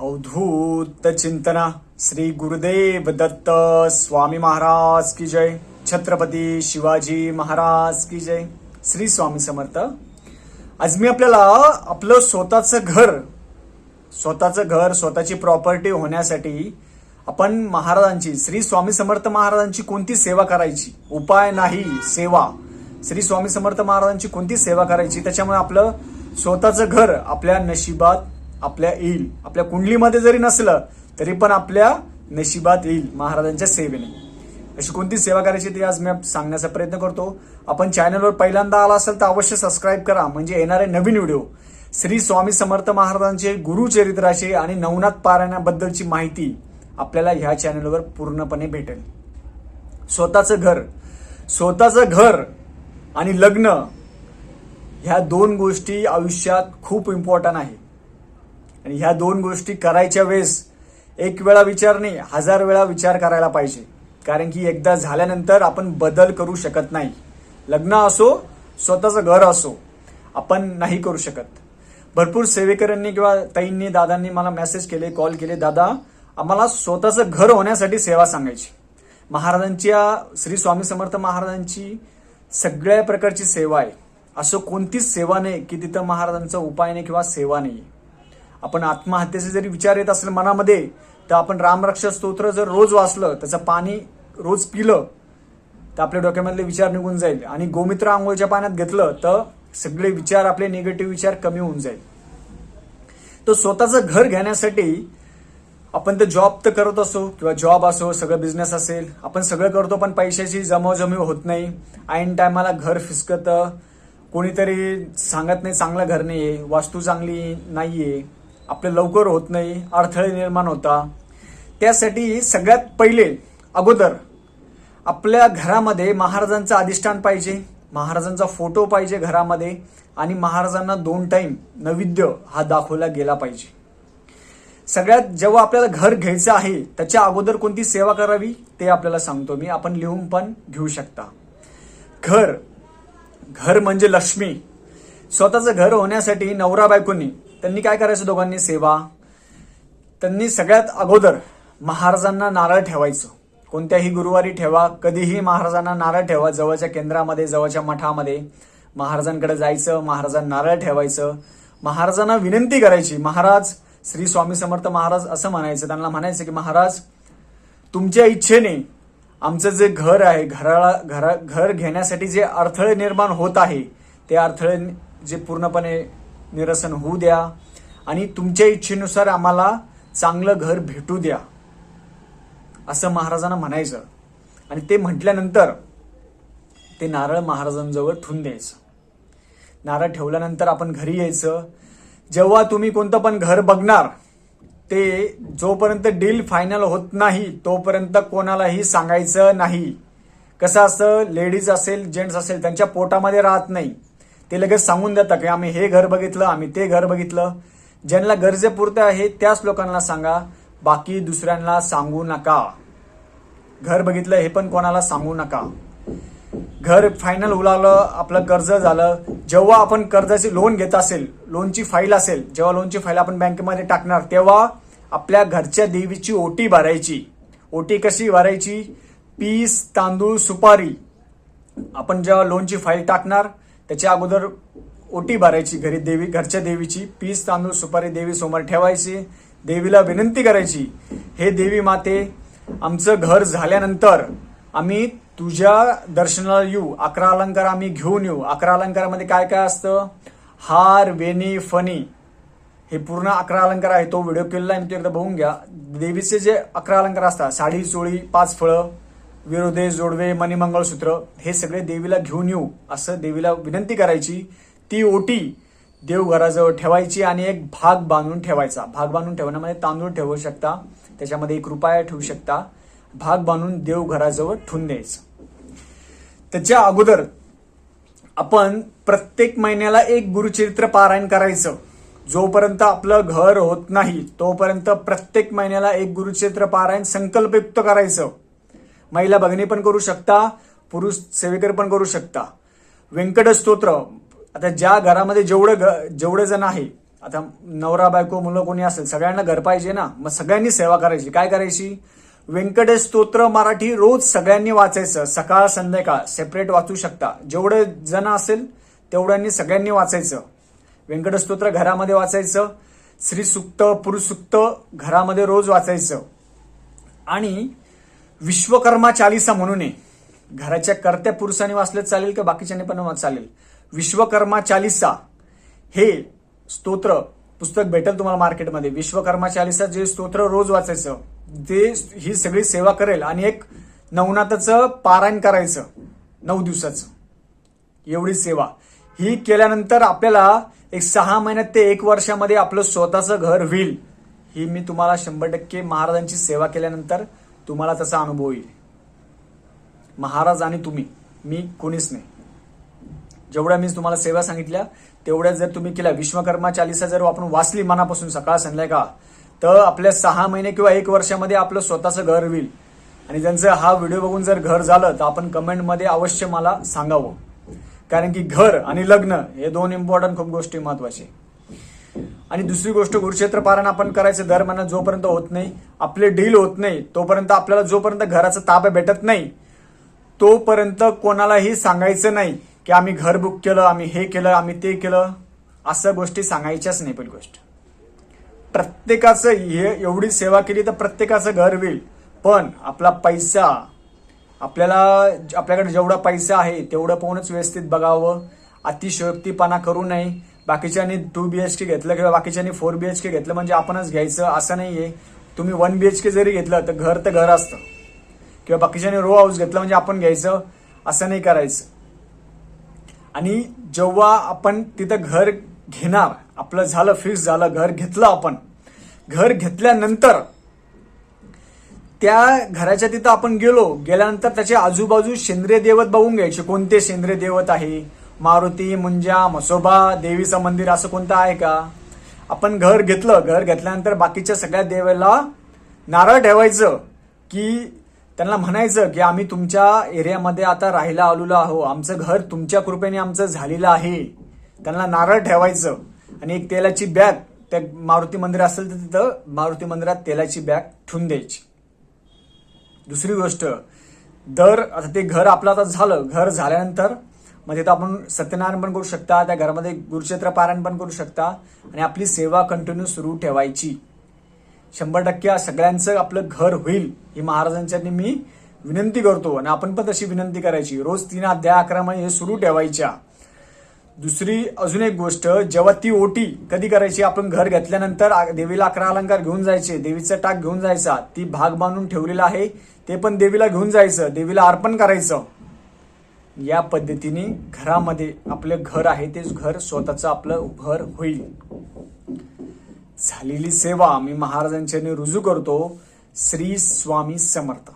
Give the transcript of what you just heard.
अवधूत चिंतना श्री गुरुदेव दत्त स्वामी महाराज की जय। छत्रपती शिवाजी महाराज की जय। श्री स्वामी समर्थ। आज मी आपल्याला आपलं स्वतःचं घर स्वतःचं घर स्वतःची प्रॉपर्टी होण्यासाठी आपण महाराजांची श्री स्वामी समर्थ महाराजांची कोणती सेवा करायची? उपाय नाही सेवा. श्री स्वामी समर्थ महाराजांची कोणती सेवा करायची? त्याच्यामुळे आपलं स्वतःचं घर आपल्या नशिबात आपल्या येईल. आपल्या कुंडलीमध्ये जरी नसलं तरी पण आपल्या नशिबात येईल महाराजांच्या सेवेने. अशी कोणती सेवा करायची ती आज मी सांगण्याचा प्रयत्न करतो. आपण चॅनलवर पहिल्यांदा आला असेल तर अवश्य सबस्क्राईब करा. म्हणजे येणारे नवीन व्हिडिओ श्री स्वामी समर्थ महाराजांचे गुरुचरित्राचे आणि नवनाथ पारायणाबद्दलची माहिती आपल्याला ह्या चॅनलवर पूर्णपणे भेटेल. स्वतःचं घर. स्वतःचं घर आणि लग्न ह्या दोन गोष्टी आयुष्यात खूप इम्पॉर्टंट आहे. आणि ह्या दोन गोष्टी करायच्या वेळेस एक वेळा विचार नाही हजार वेळा विचार करायला पाहिजे. कारण की एकदा झाल्यानंतर आपण बदल करू शकत नाही. लग्न असो स्वतःचं घर असो आपण नाही करू शकत. भरपूर सेवेकरांनी किंवा ताईंनी दादांनी मला मेसेज केले कॉल केले दादा आम्हाला स्वतःचं घर होण्यासाठी सेवा सांगायची. महाराजांच्या श्री स्वामी समर्थ महाराजांची सगळ्या प्रकारची सेवा आहे. असं कोणतीच सेवा नाही की तिथं महाराजांचा उपाय नाही किंवा सेवा नाही आपण आत्महत्येचे जरी विचार येत असेल मनामध्ये तर आपण रामरक्षा स्तोत्र जर रोज वाचलं त्याचं पाणी रोज पिलं तर आपल्या डोक्यामधले विचार निघून जाईल. आणि गोमित्र आंघोळच्या पाण्यात घेतलं तर सगळे विचार आपले निगेटिव्ह विचार कमी होऊन जाईल. तर स्वतःचं घर घेण्यासाठी आपण ते जॉब तर करत असो किंवा जॉब असो सगळं बिझनेस असेल आपण सगळं करतो पण पैशाची जमावजमी होत नाही. ऐन टायमाला घर फिसकतं कोणीतरी सांगत नाही चांगलं घर नाही आहे वास्तू चांगली नाही आहे आपलं लवकर होत नाही अडथळे निर्माण होता. त्यासाठी सगळ्यात पहिले अगोदर आपल्या घरामध्ये महाराजांचं अधिष्ठान पाहिजे. महाराजांचा फोटो पाहिजे घरामध्ये आणि महाराजांना दोन टाईम नैवेद्य हा दाखवला गेला पाहिजे. सगळ्यात जेव्हा आपल्याला घर घ्यायचं आहे त्याच्या अगोदर कोणती सेवा करावी ते आपल्याला सांगतो मी. आपण लिहून पण घेऊ शकता. घर. घर म्हणजे लक्ष्मी. स्वतःचं घर होण्यासाठी नवरा बायकोनी त्यांनी काय करायचं दोघांनी? सेवा. त्यांनी सगळ्यात अगोदर महाराजांना नारळ ठेवायचं. कोणत्याही गुरुवारी ठेवा कधीही महाराजांना नारळ ठेवा जवळच्या केंद्रामध्ये जवळच्या मठामध्ये. महाराजांकडे जायचं महाराजांना नारळ ठेवायचं. महाराजांना विनंती करायची महाराज श्री स्वामी समर्थ महाराज असं म्हणायचं. त्यांना म्हणायचं की महाराज तुमच्या इच्छेने आमचं जे घर आहे घराला घरा घर घेण्यासाठी जे अडथळे निर्माण होत आहे ते अडथळे जे पूर्णपणे निरसन होऊ द्या आणि तुमच्या इच्छेनुसार आम्हाला चांगलं घर भेटू द्या. असं महाराजांना म्हणायचं. आणि ते म्हटल्यानंतर ते नारळ महाराजांजवळ ठेवून द्यायचं. नारळ ठेवल्यानंतर आपण घरी यायचं. जेव्हा तुम्ही कोणतं पण घर बघणार ते जोपर्यंत डील फायनल होत नाही तोपर्यंत कोणालाही सांगायचं नाही. कसं असं लेडीज असेल जेंट्स असेल त्यांच्या पोटामध्ये राहत नाही. ते लगेच सांगून देतात की आम्ही हे घर बघितलं आम्ही ते घर बघितलं. ज्यांना गरजेपुरतं आहे त्याच लोकांना सांगा. बाकी दुसऱ्यांना सांगू नका. घर बघितलं हे पण कोणाला सांगू नका. घर फायनल उलावलं आपलं कर्ज झालं. जेव्हा आपण कर्जाची लोन घेत असेल लोनची फाईल असेल जेव्हा लोनची फाईल आपण बँकेमध्ये टाकणार तेव्हा आपल्या घरच्या देवीची ओटी भरायची. ओटी कशी भरायची? पीस तांदूळ सुपारी. आपण जेव्हा लोनची फाईल टाकणार त्याच्या अगोदर ओटी भरायची घरी देवी घरच्या देवीची पीस तांदूळ सुपारी देवी समोर ठेवायची देवीला विनंती करायची हे देवी माते आमचं घर झाल्यानंतर आम्ही तुझ्या दर्शनाला येऊ अकरा अलंकार आम्ही घेऊन येऊ. अकरा अलंकारामध्ये काय काय असतं? हार वेणी फणी हे पूर्ण अकरा अलंकार आहे. तो व्हिडिओ केलेला आहे तो एकदा बघून घ्या. देवीचे जे अकरा अलंकार असतात साडी चोळी पाच फळं विरोधे जोडवे मणी मंगळसूत्र हे सगळे देवीला घेऊन येऊ असं देवीला विनंती करायची. ती ओटी देवघराजवळ ठेवायची आणि एक भाग बांधून ठेवायचा. भाग बांधून ठेवण्यामध्ये तांदूळ ठेवू शकता त्याच्यामध्ये एक रुपया ठेवू शकता. भाग बांधून देवघराजवळ ठेवून द्यायचं. त्याच्या अगोदर आपण प्रत्येक महिन्याला एक गुरुचरित्र पारायण करायचं. जोपर्यंत आपलं घर होत नाही तोपर्यंत प्रत्येक महिन्याला एक गुरुचरित्र पारायण संकल्पयुक्त करायचं. महिला भगिनी पण करू शकता पुरुष सेवेकर पण करू शकता. व्यंकट स्तोत्र आता ज्या घरामध्ये जेवढं घ- जेवढे जण आहे आता नवरा बायको मुलं कोणी असेल सगळ्यांना घर पाहिजे ना मग सगळ्यांनी सेवा करायची. काय करायची? व्यंकटेश स्तोत्र मराठी रोज सगळ्यांनी वाचायचं. सकाळ संध्याकाळ सेपरेट वाचू शकता. जेवढे जण असेल तेवढ्यांनी सगळ्यांनी वाचायचं. व्यंकटेश स्तोत्र घरामध्ये वाचायचं. श्री सुक्त पुरुष सुक्त घरामध्ये रोज वाचायचं. आणि विश्वकर्मा चालिसा म्हणून आहे. घराच्या कर्त्या पुरुषांनी वाचलं चालेल का बाकीच्याने पण वाच चालेल? विश्वकर्मा चालिसा. हे स्तोत्र पुस्तक भेटेल तुम्हाला मार्केटमध्ये. विश्वकर्मा चालिसा जे स्तोत्र रोज वाचायचं ते ही सगळी सेवा करेल आणि एक नवनाथाचं पारायण करायचं नऊ दिवसाचं. एवढी सेवा. ही केल्यानंतर आपल्याला एक सहा महिन्यात ते एक वर्षामध्ये आपलं स्वतःचं घर होईल. ही मी तुम्हाला शंभर टक्के महाराजांची सेवा केल्यानंतर तुम्हाला त्याचा अनुभव येईल. महाराज आणि तुम्ही मी कोणीच नाही. जेवढ्या मी तुम्हाला सेवा सांगितल्या तेवढ्या जर तुम्ही केल्या. विश्वकर्मा चालिसा जर आपण वाचली मनापासून सकाळ संध्याकाळ तर आपल्या सहा महिने किंवा एक वर्षामध्ये आपलं स्वतःचं घर होईल. आणि ज्यांचं हा व्हिडिओ बघून जर घर झालं तर आपण कमेंटमध्ये अवश्य मला सांगावं. कारण की घर आणि लग्न हे दोन इम्पॉर्टंट खूप गोष्टी महत्त्वाचे. आणि दुसरी गोष्ट गुरुक्षेत्र पारायण आपण करायचं दर महिन्यात जोपर्यंत होत नाही आपले डील होत नाही तोपर्यंत आपल्याला जोपर्यंत घराचा ताबा भेटत नाही तोपर्यंत कोणालाही सांगायचं नाही की आम्ही घर बुक केलं आम्ही हे केलं आम्ही ते केलं. असं गोष्टी सांगायच्याच नाही पहिली गोष्ट. प्रत्येकाचं हे एवढी सेवा केली तर प्रत्येकाचं घर होईल. पण आपला पैसा आपल्याला आपल्याकडे जेवढा पैसा आहे तेवढं पाहूनच व्यवस्थित बघावं. अतिशयोक्तीपणा करू नये. बाकीच्यांनी टू बी एच के घेतलं किंवा बाकीच्यांनी फोर बी एच के घेतलं म्हणजे आपणच घ्यायचं असं नाही आहे तुम्ही वन बी एच के जरी घेतलं तर घर तर घर असतं. किंवा बाकीच्यांनी रो हाऊस घेतलं म्हणजे आपण घ्यायचं असं नाही करायचं. आणि जेव्हा आपण तिथं घर घेणार आपलं झालं फिक्स झालं घर घेतलं आपण घर घेतल्यानंतर त्या घराच्या तिथं आपण गेलो गेल्यानंतर त्याच्या आजूबाजू सेंद्रिय देवत बघून घ्यायचे. कोणते सेंद्रिय देवत आहे? मारुती मुंजा मसोबा देवीचं मंदिर असं कोणतं आहे का? आपण घर घेतलं घर घेतल्यानंतर बाकीच्या सगळ्या देवाला नारळ ठेवायचं की त्यांना म्हणायचं की आम्ही तुमच्या एरियामध्ये आता राहायला आलेलो आहो. आमचं घर तुमच्या कृपेने आमचं झालेलं आहे. त्यांना नारळ ठेवायचं. आणि एक तेलाची बॅग त्या मारुती मंदिर असेल तर तिथं मारुती मंदिरात तेलाची बॅग ठेवून द्यायची. दुसरी गोष्ट दर आता ते घर आपलं आता झालं. घर झाल्यानंतर मग तिथं आपण सत्यनारायण पण करू शकता त्या घरामध्ये गुरुक्षेत्र पारायण पण करू शकता आणि आपली सेवा कंटिन्यू सुरू ठेवायची. शंभर टक्के सगळ्यांचं आपलं घर होईल ही महाराजांच्या मी विनंती करतो आणि आपण पण तशी विनंती करायची. रोज तीन अध्याय अकरा महिने हे सुरू ठेवायच्या. दुसरी अजून एक गोष्ट जेव्हा ती ओटी कधी करायची आपण घर घेतल्यानंतर देवीला अकरा अलंकार घेऊन जायचे देवीचा टाक घेऊन जायचा ती भाग बांधून ठेवलेला आहे ते पण देवीला घेऊन जायचं देवीला अर्पण करायचं. या पद्धतीने घरामध्ये आपलं घर आहे तेच घर स्वतःचं आपलं घर होईल. झालेली सेवा मी महाराजांच्याने रुजू करतो. श्री स्वामी समर्थ.